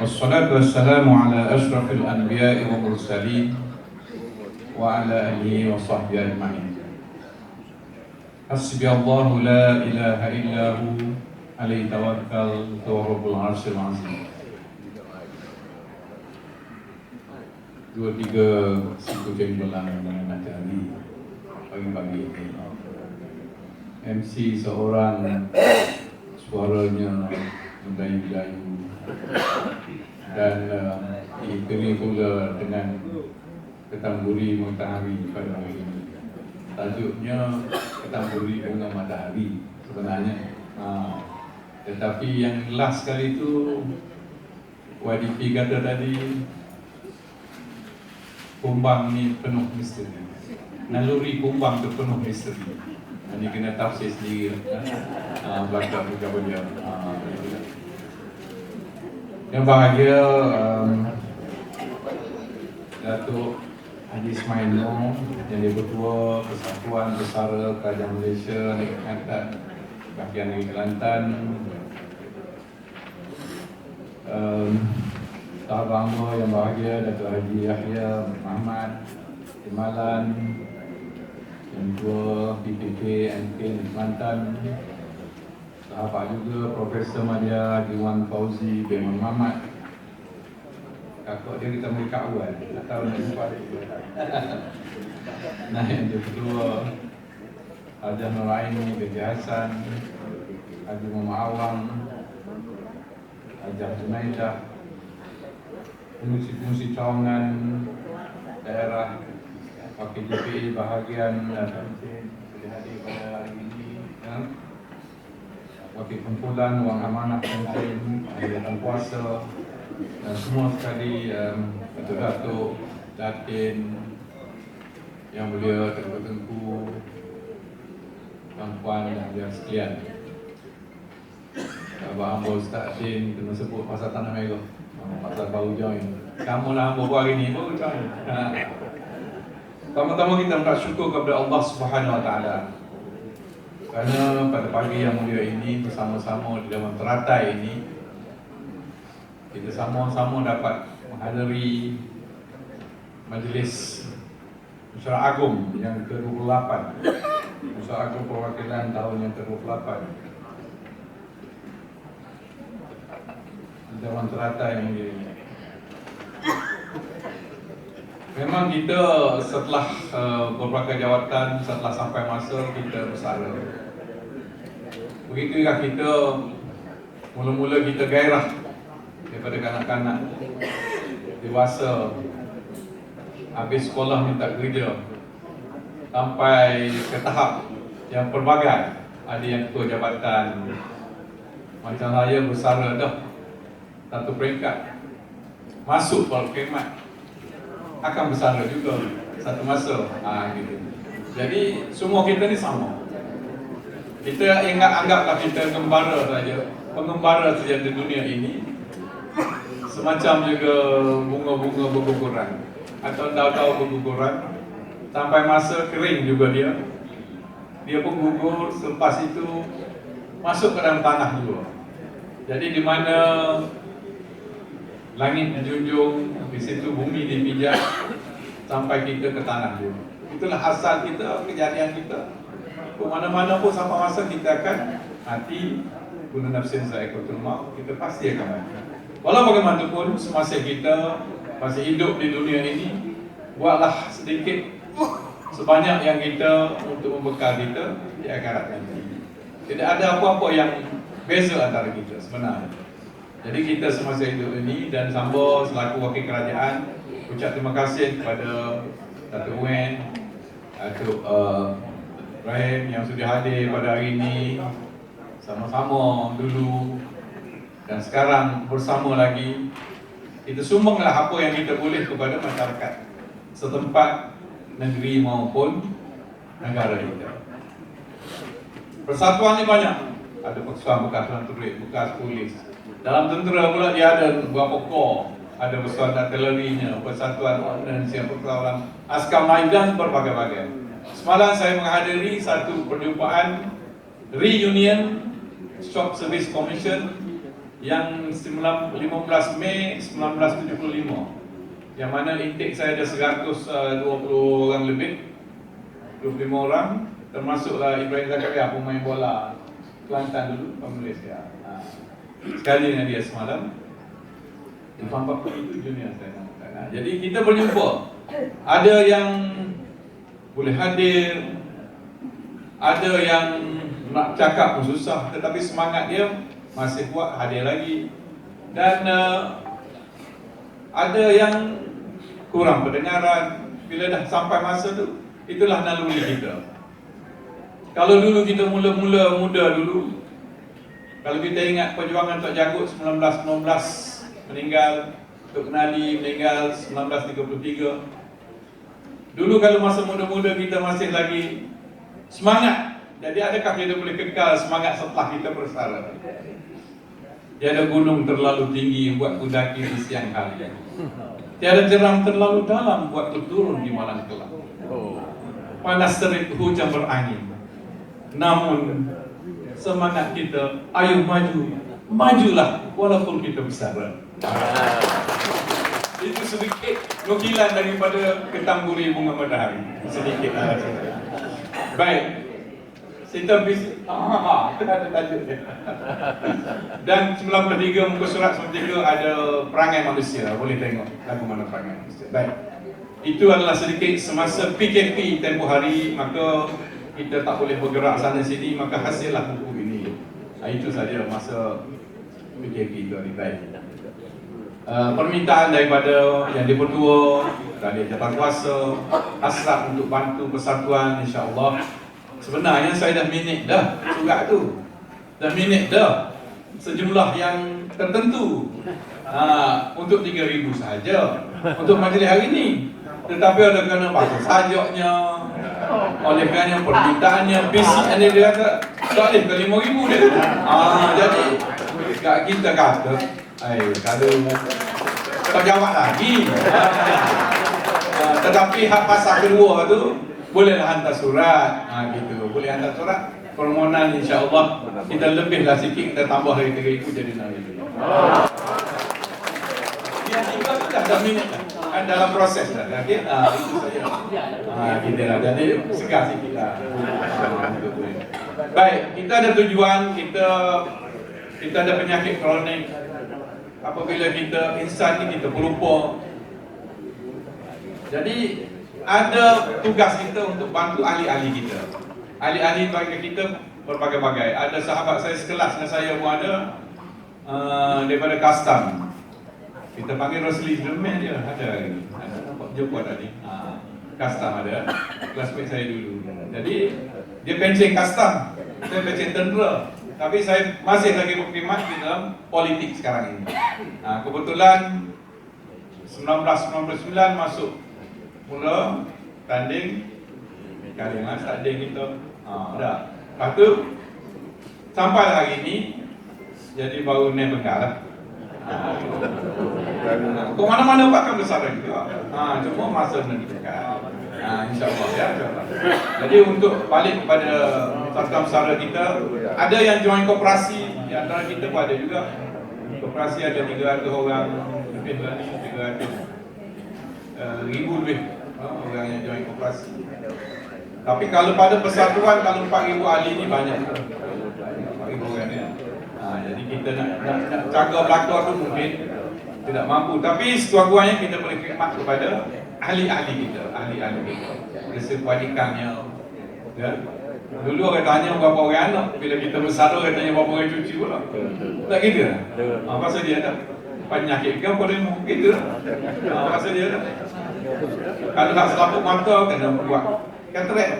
والصلاة والسلام على أشرف الأنبياء والمرسلين وعلى آله وصحبه أجمعين حسبي الله لا إله إلا هو عليه توكل هو رب العرش العظيم dua tiga siku jembelan dengan matahari pagi-pagi ini. MC seorang suaranya mendayu-dayu dan uh, diiringi pula dengan ketamburi matahari pada hari ini. Tajuknya ketamburi bunga matahari sebenarnya. Ha. Tetapi yang last kali itu YDP kata tadi kumbang ni penuh misteri. Naluri kumbang tu penuh misteri. Ini kena tafsir sendiri. Ha, belakang juga beliau. Ha, yang bahagia um, Datuk Haji Ismail Noh Jadi Ketua Persatuan Besara Kerajaan Malaysia Negeri Kelantan Bahagian Negeri Kelantan um, hamba yang bahagia Datuk Haji Yahya Muhammad Timalan Yang Ketua PPP MK Negeri Kelantan Sahabat juga Profesor Madya Haji Wan Fauzi bin Muhammad Kakak dia kita mereka awal. Tak tahu nak jumpa Nah yang kedua Hajah Nur Aini bin Hasan Haji Muhammad Awang. Hajah Junaidah. Fungsi-fungsi cawangan daerah Wakil JPI bahagian hadir pada hari ini ya. Wakil kumpulan wang amanah penting Ahli kuasa dan semua sekali um, Datuk-datuk Datin yang mulia tengku-tengku Tuan-puan dan yang sekalian Abang hamba Ustaz Din kena sebut pasal tanah merah Pasal baru join Kamu lah hamba buat hari ni baru join ha. Pertama-tama kita nak syukur kepada Allah Subhanahu Wa Taala. Kerana pada pagi yang mulia ini bersama-sama di dalam teratai ini kita sama-sama dapat menghadiri majlis Musyawarah Agung yang ke-28. Musyawarah Agung Perwakilan tahun yang ke-28. Di dalam teratai yang mulia Memang kita setelah uh, beberapa jawatan setelah sampai masa kita bersara. Begitu kita mula-mula kita gairah daripada kanak-kanak. Dewasa habis sekolah minta kerja. Sampai ke tahap yang pelbagai ada yang ketua jabatan. Macam saya bersara dah satu peringkat. Masuk kalau khidmat akan bersara juga satu masa. Ha, gitu. jadi semua kita ni sama. Kita ingat anggaplah kita gembara saja. Pengembara saja di dunia ini. Semacam juga bunga-bunga berguguran. Atau daun-daun berguguran. Sampai masa kering juga dia. Dia pun gugur. Selepas itu masuk ke dalam tanah juga. Jadi di mana langit dijunjung di situ bumi dipijak sampai kita ke tanah juga itulah asal kita kejadian kita. Ke mana-mana pun sampai masa kita akan mati guna nafsin saya maut kita pasti akan mati. Walau bagaimanapun semasa kita masih hidup di dunia ini Buatlah sedikit sebanyak yang kita untuk membekal kita di akhirat nanti. Tidak ada apa-apa yang beza antara kita sebenarnya Jadi kita semasa hidup ini dan Sambo selaku wakil kerajaan Ucap terima kasih kepada Datuk Wen Datuk uh, Ibrahim yang sudah hadir pada hari ini Sama-sama dulu dan sekarang bersama lagi kita sumbanglah apa yang kita boleh kepada masyarakat setempat negeri maupun negara kita. Persatuan ni banyak. Ada persatuan bekas prajurit, bekas polis. Dalam tentera pula dia ada beberapa kor. Ada persatuan artilerinya, persatuan ordnance yang persatuan askar melayu dan berbagai-bagai. Semalam saya menghadiri satu perjumpaan reunion Shop Service Commission yang 19 15 Mei 1975 yang mana intake saya ada 120 orang lebih 25 orang termasuklah Ibrahim Zakaria pemain bola Kelantan dulu penulis ya. Sekali dengan dia semalam. Irfan Bakul itu junior saya. Ha. Jadi kita berjumpa. Ada yang boleh hadir, ada yang nak cakap pun susah, tetapi semangat dia masih kuat hadir lagi. Dan uh, ada yang kurang pendengaran bila dah sampai masa tu itulah naluri kita kalau dulu kita mula-mula muda dulu Kalau kita ingat perjuangan Tok Jagut 1919 Meninggal Tok Kenali meninggal 1933 Dulu kalau masa muda-muda kita masih lagi Semangat Jadi adakah kita boleh kekal semangat setelah kita bersara? Tiada gunung terlalu tinggi buat kudaki di siang hari. Tiada jeram terlalu dalam buat turun di malam kelak. Panas terik hujan berangin. Namun semangat kita, ayo maju, majulah walaupun kita besar. Itu sedikit nukilan daripada ketamburi bunga matahari. Sedikit lah. Baik. Kita bis ah, ada tajuk dia. Dan 93 muka surat 93 ada perangai manusia. Boleh tengok lagu mana perangai manusia. Baik. Itu adalah sedikit semasa PKP tempoh hari maka kita tak boleh bergerak sana sini maka hasillah buku itu saja masa PKP itu baik. Uh, permintaan daripada yang dipertua dari jabatan kuasa hasrat untuk bantu persatuan insyaAllah. Sebenarnya saya dah minit dah surat tu. Dah minit dah sejumlah yang tertentu. Uh, untuk 3,000 sahaja. Untuk majlis hari ini tetapi ada kena pasal sajaknya oleh kerana permintaannya basic anda dia kata tak boleh ke lima ribu dia. Ah, jadi kat kita kata ay, kalau tak jawab lagi. Ah, tetapi hak pasal kedua tu bolehlah hantar surat. Ah, gitu. Boleh hantar surat permohonan insyaAllah. Kita lebihlah sikit kita tambah dari 3 jadi 6 ribu. Yang tiga tu dah minit kan dalam proses dah. Okey, ah itu saja. Ah kita lah jadi sikit lah. Baik, kita ada tujuan, kita kita ada penyakit kronik. Apabila kita insan ni kita pelupa. Jadi ada tugas kita untuk bantu ahli-ahli kita. Ahli-ahli bagi kita berbagai-bagai. Ada sahabat saya sekelas dengan saya pun ada uh, daripada custom. Kita panggil Rosli Jerman dia ada lagi. Ada nampak jumpa tadi. Ha, custom ada. Classmate saya dulu. Jadi dia pencen custom. Saya pencen tentera. Tapi saya masih lagi berkhidmat di dalam politik sekarang ini. Ha, kebetulan 1999 masuk mula tanding kali mas tanding kita. Ha, dah. Lepas tu sampai hari ini jadi baru ni bengar lah. Kau mana-mana buat kan besar lagi. Ha, cuma masa nanti dekat. Ha, InsyaAllah ya. Jadi untuk balik kepada Sarkam Sara kita, ada yang join koperasi, di antara kita pun ada juga. Koperasi ada 300 orang lebih lah ni, 300 uh, ribu lebih uh, orang yang join koperasi. Tapi kalau pada persatuan, kalau 4,000 ahli ni banyak. 4,000 orang ni. Ha, jadi kita nak, nak, nak jaga belakang tu mungkin tidak mampu. Tapi sekurang-kurangnya kita boleh khidmat kepada ahli-ahli kita, ahli-ahli kita. Kesepuadikannya. Ya. Dulu orang tanya berapa orang anak, bila kita besar orang tanya berapa orang cucu pula. Tak gitu. Ha, pasal dia ada penyakit ke apa dia gitu. Ha, pasal dia ada. Kalau nak selaput mata kena buat katarak.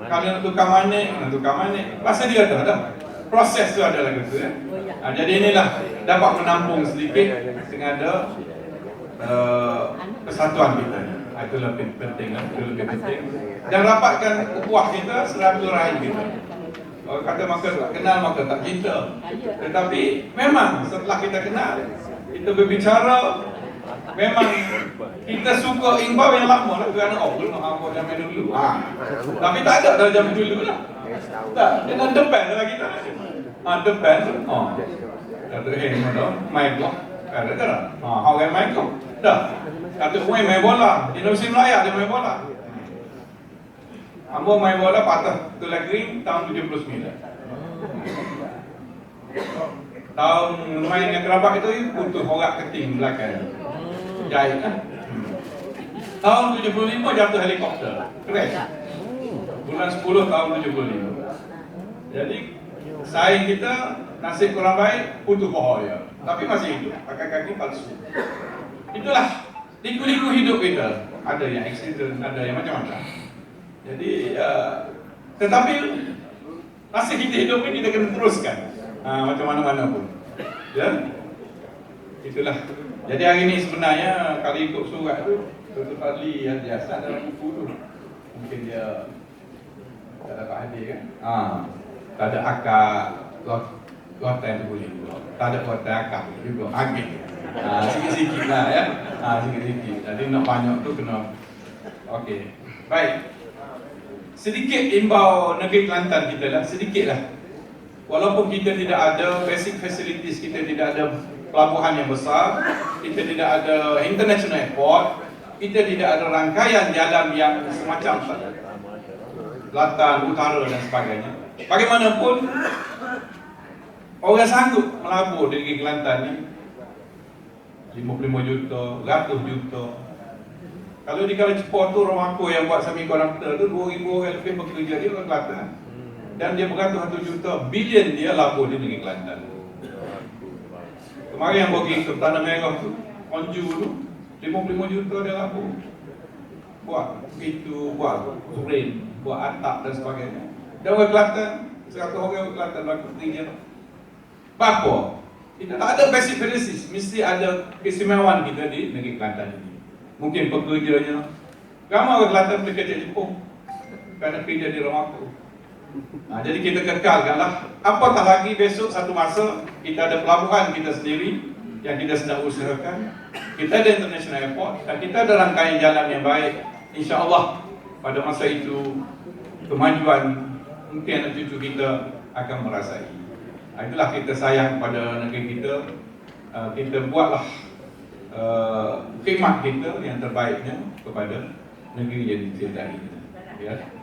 Kalau nak tukar manik, nak tukar manik. Pasal dia ada dah proses tu ada lagu tu ya. Ha, jadi inilah dapat menampung sedikit dengan ada uh, kesatuan kita. Ha, itu lebih penting, itu lebih penting. Dan rapatkan ukuah kita selalu rahim kita. Kalau kata maka tak kenal maka tak cinta. Tetapi memang setelah kita kenal, kita berbicara Memang kita suka imbau yang lama lah kerana oh belum apa zaman dulu. Ha. Tapi tak ada dah zaman dulu lah. Tak, dengan depan lah kita. Ah, depan. Oh. Datuk Heng mana main bola. Ada ke tak? Ha, orang main kau. Dah. Datuk Wen main bola. Di Negeri Melayu dia main bola. Ambo main bola patah tulang kering tahun 79. Tahun main dengan kerabat itu putus horak keting belakang. Jahit kan? Tahun 75 jatuh helikopter. Crash. Bulan 10 tahun 75. Jadi saing kita nasib kurang baik putus ya. Tapi masih hidup. Pakai kaki palsu. Itulah liku-liku hidup kita. Ada yang accident, ada yang macam-macam. Jadi uh, tetapi nasib kita hidup ini kita kena teruskan. Uh, macam mana-mana pun. Ya. Itulah. Jadi hari ini sebenarnya kalau ikut surat tu Dr. Fadli yang biasa dalam buku tu Mungkin dia Tak dapat hadir kan? Ha, Tak ada akar Kuatan tu boleh Tak ada kuatan akar juga Angin ha, Sikit-sikit lah ya. Ha, Sikit-sikit. Jadi nak banyak tu kena Okey. Baik. Sedikit imbau negeri Kelantan kita lah Sedikit lah. Walaupun kita tidak ada basic facilities Kita tidak ada pelabuhan yang besar Kita tidak ada international airport kita tidak ada rangkaian jalan yang semacam Selatan, Utara dan sebagainya. Bagaimanapun orang sanggup melabur di negeri Kelantan ni 55 juta, 100 juta. Kalau di Kuala Cepor tu rumah aku yang buat semi konduktor tu 2000 orang lebih bekerja dia orang Kelantan. Dan dia beratus-ratus juta bilion dia labur di negeri Kelantan. Kemarin yang bagi ke Tanah Merah tu, Onju tu, 55 juta dia laku. Buat itu buat kurin buat atap dan sebagainya. Dan orang Kelantan 100 orang orang Kelantan laku kerja apa? Kita tak ada basic basis. Mesti ada keistimewaan kita di negeri Kelantan ini. Mungkin pekerjanya. Ramai orang Kelantan bekerja di Jepun. Kerana kerja di rumah aku Nah, jadi kita kekalkanlah. Apatah lagi besok satu masa kita ada pelabuhan kita sendiri yang kita sedang usahakan. Kita ada international airport dan kita ada rangkaian jalan yang baik. insyaAllah pada masa itu kemajuan mungkin anak cucu kita akan merasai. Nah, itulah kita sayang pada negeri kita. Uh, kita buatlah uh, khidmat kita yang terbaiknya kepada negeri yang dicintai ya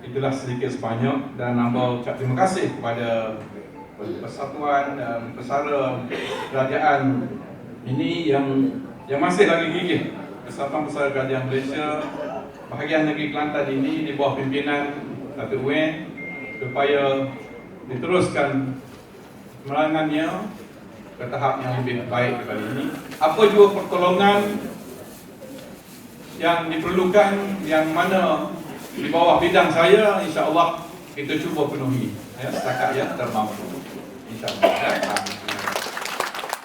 itulah sedikit sebanyak dan nambah ucap terima kasih kepada persatuan dan pesara kerajaan ini yang yang masih lagi gigih. Persatuan Pesara Kerajaan Malaysia bahagian negeri Kelantan ini di bawah pimpinan Datuk Wen supaya diteruskan kemenangannya ke tahap yang lebih baik daripada ini. Apa juga pertolongan yang diperlukan yang mana di bawah bidang saya insya-Allah kita cuba penuhi ya setakat yang termampu insyaallah ya.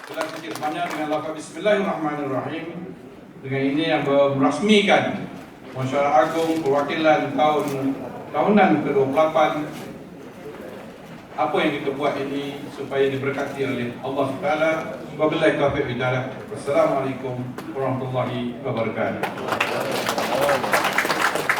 Kita sedikit banyak dengan lafaz bismillahirrahmanirrahim dengan ini yang merasmikan Masyarakat Agung perwakilan tahun tahunan ke-28 apa yang kita buat ini supaya diberkati oleh Allah Taala. Wabillahi taufiq hidayah. Wassalamualaikum warahmatullahi wabarakatuh.